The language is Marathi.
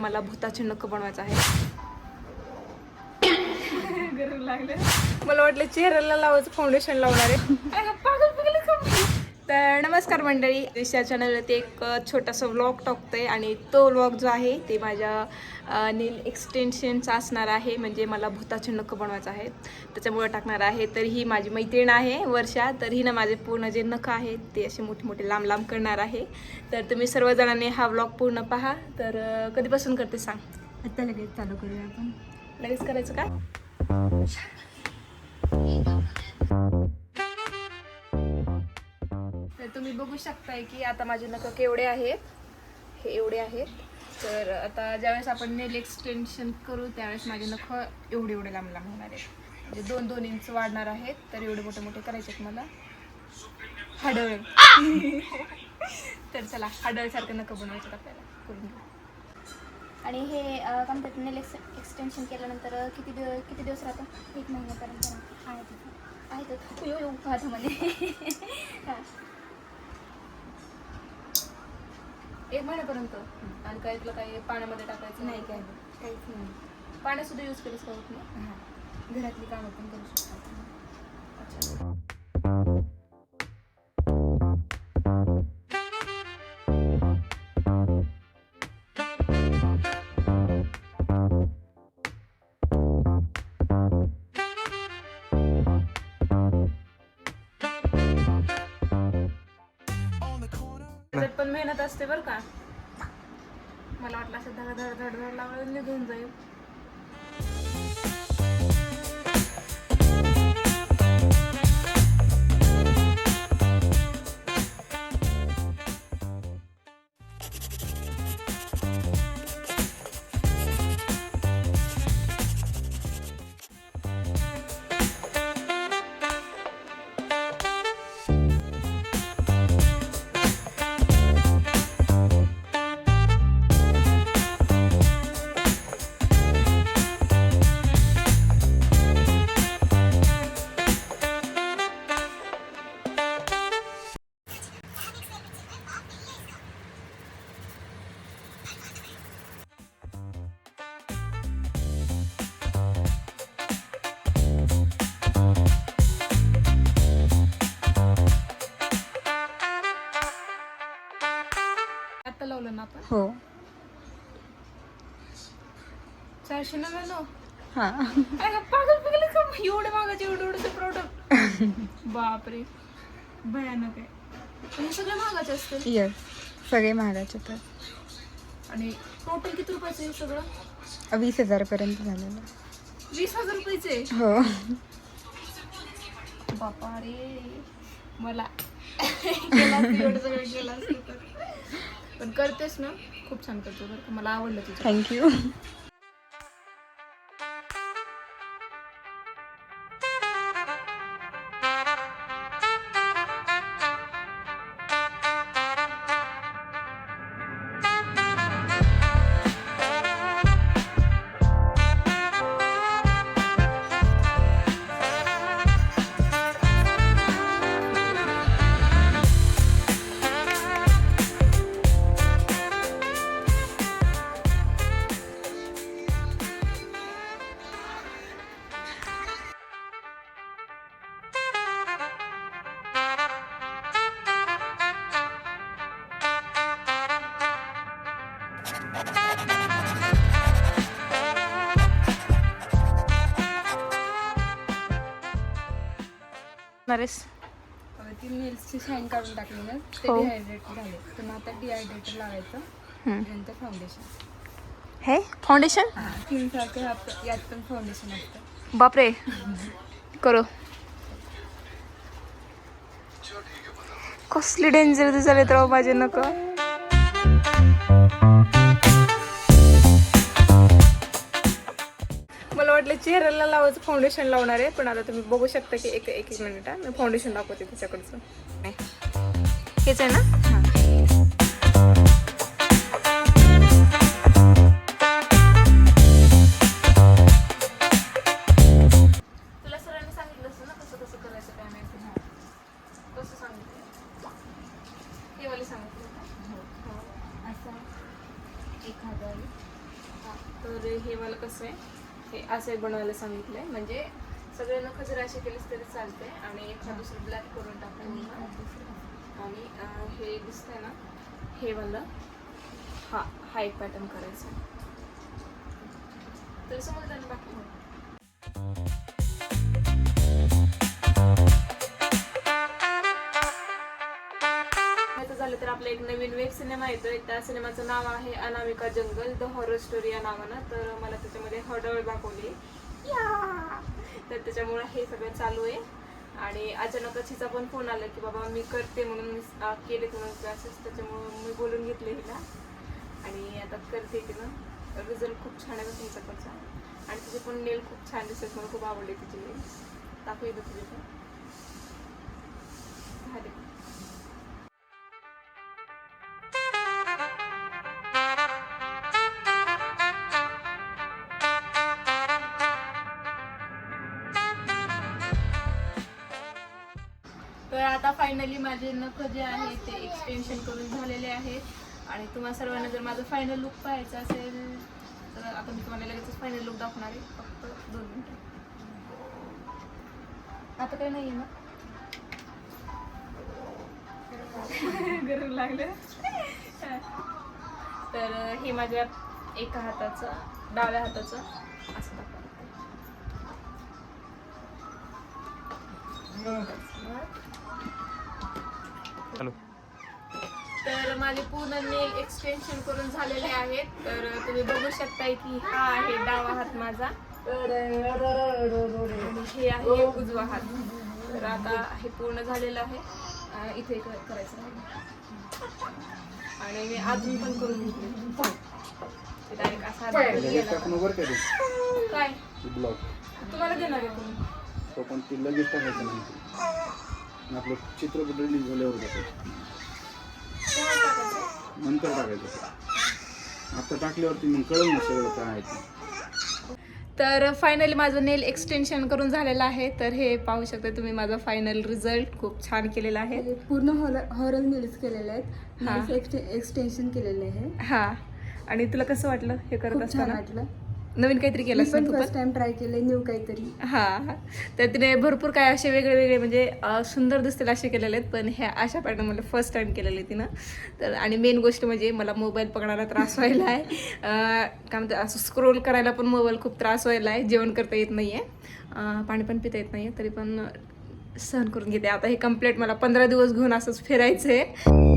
मला भूताचे नख बनवायचं आहे. गरम लागलं. मला वाटलं चेहऱ्याला लावायचं फाउंडेशन लावणार आहे. तर नमस्कार मंडळी. दिशा चॅनलवरती एक छोटासा व्लॉग टाकतोय आणि तो व्लॉग जो आहे ते माझ्या नील एक्सटेन्शनचा असणार आहे. म्हणजे मला भूताचे नख बनवायचं आहे त्याच्यामुळे टाकणार आहे. तर ही माझी मैत्रीण आहे वर्षा. तर ही ना माझे पूर्ण जे नख आहेत ते असे मोठे मोठे लांब लांब करणार आहे. तर तुम्ही सर्वजणांनी हा व्लॉग पूर्ण पहा. तर कधीपासून करते सांग? आता लगेच चालू करूया आपण. लगेच करायचं का? बघू शकताय की आता माझे नखं केवढे आहेत. हे एवढे आहेत. तर आता ज्यावेळेस आपण नेल एक्सटेन्शन करू त्यावेळेस माझे नख एवढे एवढे लांब लांब होणार आहेत. म्हणजे दोन दोन इंच वाढणार आहेत तर एवढे मोठे मोठे करायचे आहेत मला. हाडळ. तर चला हाडळसारखं नख बनवायचं आपल्याला. करून घेऊ. आणि हे काय म्हणतात नेल एक्स एक्सटेन्शन केल्यानंतर किती दिवस किती दिवस राहतात एक महिन्यापर्यंत आहेत आहे तिथं. आहे हां. एक महिन्यापर्यंत. आणि काय तुला काही पाण्यामध्ये टाकायचं नाही काय काहीच नाही. पाण्यात सुद्धा यूज केलंच का होत नाही घरातली कामं पण करू शकतो आपण. अच्छा. पण मेहनत असते बरं का. मला वाटलं असं धड धड धड धड लावलं निघून जाईल. चारशे नव्याण्णव हां अरे हा पागल पिगल आहे का एवढे मागायचे एवढे एवढे प्रोडक्ट बापरे भयानक आहे हे सगळे महागाचे असतील यस सगळे महागाचे तर आणि टोटल किती रुपयाचं आहे हे सगळं वीस हजारपर्यंत झालेलं वीस हजार रुपयाचे हो बापा रे मला केलं असतं एवढं सगळं केलं असतं तर पण करतेस ना खूप छान करतो बरं का. मला आवडलं तुझं. थँक्यू नरेश ती नेल्सची शाईन काढून टाकली ना ते हो. डिहायड्रेट झाले. तर मग आता डिहायड्रेटर लावायचं नंतर फाउंडेशन हे? फाउंडेशन सारखं यात- यात पण फाउंडेशन असतं. बापरे. करो. कसली डेंजर झाले तर माझे नका? मला वाटलं चेहऱ्याला लावायचं फाउंडेशन लावणार आहे पण आता तुम्ही बघू शकता की एक एक एक मिनिट मी फाउंडेशन दाखवते त्याच्याकडचं नाही. हेच आहे ना हे असं बनवायला सांगितलं आहे म्हणजे सगळे नखं जर असे केलेस तरी चालते आणि एखाद दुसरं ब्लॅक करून टाकून आणि हे दिसतंय ना हे मला हा हा एक पॅटर्न करायचा. तर समजलं ना बाकी? आपला एक नवीन वेब सिनेमा येतोय. त्या सिनेमाचं नाव आहे Anamika jungle the horror story या नावानं. तर मला त्याच्यामध्ये हॉरर दाखवली. या! तर त्याच्यामुळे हे सगळं चालू आहे. आणि अचानकच हिचा पण फोन आला की बाबा मी करते म्हणून मी केले म्हणून क्लासेस त्याच्यामुळं मी बोलून घेतले हिला. आणि आता करते तिनं रिझल्ट खूप छान आहे तुमच्याकडचा आणि तिचे पण नेल खूप छान दिसत मला खूप आवडले तिचे नेल्स दाखवू तुझे पण. तर आता फायनली माझे नख जे आहे ते एक्सटेन्शन करून झालेले आहेत. आणि तुम्हा सर्वांना जर माझं फायनल लुक पाहायचं असेल तर आता मी तुम्हाला लगेचच फायनल लुक दाखवणार आहे. फक्त दोन मिनटं. आता काही नाही आहे ना? गरम लागलं. तर हे माझ्या एका हाताचं डाव्या हाताचं असं दाखवा हॅलो. तर माझे पूर्ण नेल एक्सटेन्शन करून झालेले आहेत. तर तुम्ही बघू शकताय की हा आहे डावा हात माझा. आणि हे आहे उजवा हात. तर आता हे पूर्ण झालेलं आहे. इथे करायचं आहे. आणि मी अजून पण करून घेतले डायरेक्ट असा काय? ब्लॉक तुम्हाला देणार आहे पण ती लगेच टाकायचं आणि आपलं चित्रपट रिलीज झाल्यावर टाकायचं. नंतर टाकायचं. आता टाकल्यावरती मग कळलं ना सगळं काय आहे ते. तर फायनली माझं नेल एक्सटेन्शन करून झालेलं आहे. तर हे पाहू शकता तुम्ही माझा फायनल रिझल्ट खूप छान केलेला आहे. हे पूर्ण हॉरर हॉरर नील्स केलेले आहेत. हा. एक्सटेन्शन केलेले आहे. हा. आणि तुला कसं वाटलं हे करत खूप छान असताना? वाटलं. नवीन काहीतरी केलं पण फर्स्ट टाइम ट्राय केले न्यू काहीतरी. हा. तर तिने भरपूर काय असे वेगळे वेगळे म्हणजे सुंदर दिसतील असे केलेले आहेत पण ह्या अशा पॅटर्न मला फर्स्ट टाइम केलेले तिनं. तर आणि मेन गोष्ट म्हणजे मला मोबाईल पकडायला त्रास व्हायला आहे. अं, काय म्हणते असं स्क्रोल करायला पण मोबाईल खूप त्रास व्हायला आहे. जेवण करता येत नाही आहे पाणी पण पिता येत नाही तरी पण सहन करून घेते. आता हे कंप्लीट मला पंधरा दिवस घेऊन असंच फिरायचं आहे